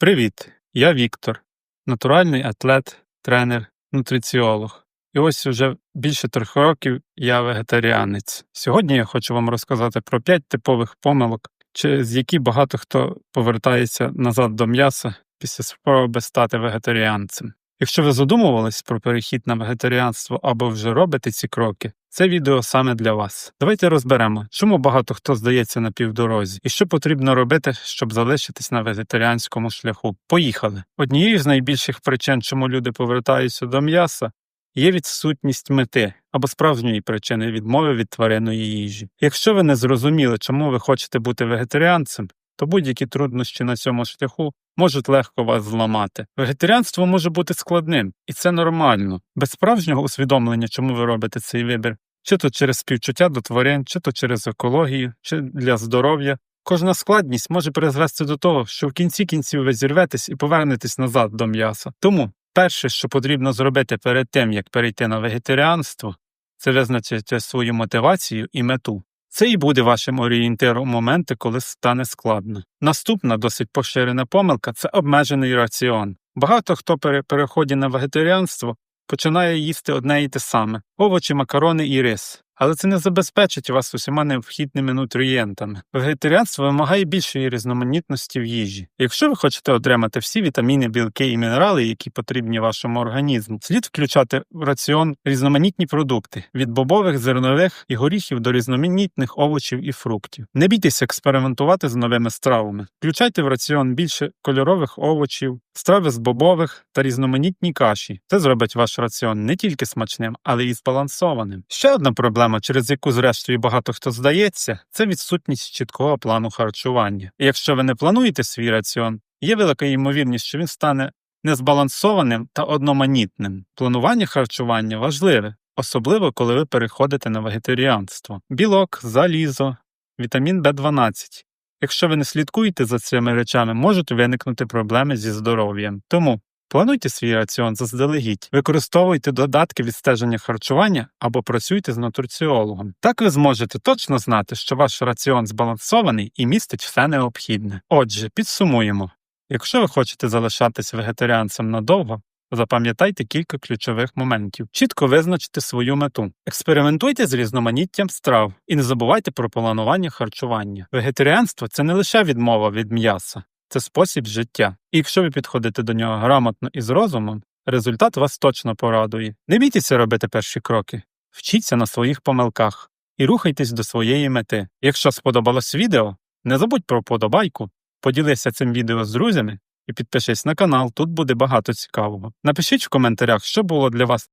Привіт! Я Віктор, натуральний атлет, тренер, нутриціолог. І ось уже більше трьох років я вегетаріанець. Сьогодні я хочу вам розказати про п'ять типових помилок, через які багато хто повертається назад до м'яса після спроби стати вегетаріанцем. Якщо ви задумувались про перехід на вегетаріанство або вже робите ці кроки, це відео саме для вас. Давайте розберемо, чому багато хто здається на півдорозі, і що потрібно робити, щоб залишитись на вегетаріанському шляху. Поїхали! Однією з найбільших причин, чому люди повертаються до м'яса, є відсутність мети або справжньої причини відмови від тваринної їжі. Якщо ви не зрозуміли, чому ви хочете бути вегетаріанцем, то будь-які труднощі на цьому шляху можуть легко вас зламати. Вегетаріанство може бути складним, і це нормально. Без справжнього усвідомлення, чому ви робите цей вибір, чи то через співчуття до тварин, чи то через екологію, чи для здоров'я. Кожна складність може призвести до того, що в кінці кінців ви зірветесь і повернетесь назад до м'яса. Тому перше, що потрібно зробити перед тим, як перейти на вегетаріанство, це визначити свою мотивацію і мету. Це і буде вашим орієнтиром у моменти, коли стане складно. Наступна досить поширена помилка це обмежений раціон. Багато хто при переході на вегетаріанство починає їсти одне і те саме овочі, макарони і рис. Але це не забезпечить вас усіма необхідними нутрієнтами. Вегетаріанство вимагає більшої різноманітності в їжі. Якщо ви хочете отримати всі вітаміни, білки і мінерали, які потрібні вашому організму, слід включати в раціон різноманітні продукти від бобових, зернових і горіхів до різноманітних овочів і фруктів. Не бійтеся експериментувати з новими стравами. Включайте в раціон більше кольорових овочів, страви з бобових та різноманітні каші. Це зробить ваш раціон не тільки смачним, але й збалансованим. Ще одна проблема, через яку зрештою багато хто здається, це відсутність чіткого плану харчування. І якщо ви не плануєте свій раціон, є велика ймовірність, що він стане незбалансованим та одноманітним. Планування харчування важливе, особливо коли ви переходите на вегетаріанство. Білок, залізо, вітамін В12. Якщо ви не слідкуєте за цими речами, можуть виникнути проблеми зі здоров'ям. Тому плануйте свій раціон заздалегідь, використовуйте додатки відстеження харчування або працюйте з нутриціологом. Так ви зможете точно знати, що ваш раціон збалансований і містить все необхідне. Отже, підсумуємо. Якщо ви хочете залишатись вегетаріанцем надовго, запам'ятайте кілька ключових моментів. Чітко визначте свою мету. Експериментуйте з різноманіттям страв і не забувайте про планування харчування. Вегетаріанство це не лише відмова від м'яса, це спосіб життя. І якщо ви підходите до нього грамотно і з розумом, результат вас точно порадує. Не бійтеся робити перші кроки, вчіться на своїх помилках і рухайтесь до своєї мети. Якщо сподобалось відео, не забудь про вподобайку, поділися цим відео з друзями і підпишись на канал, тут буде багато цікавого. Напишіть в коментарях, що було для вас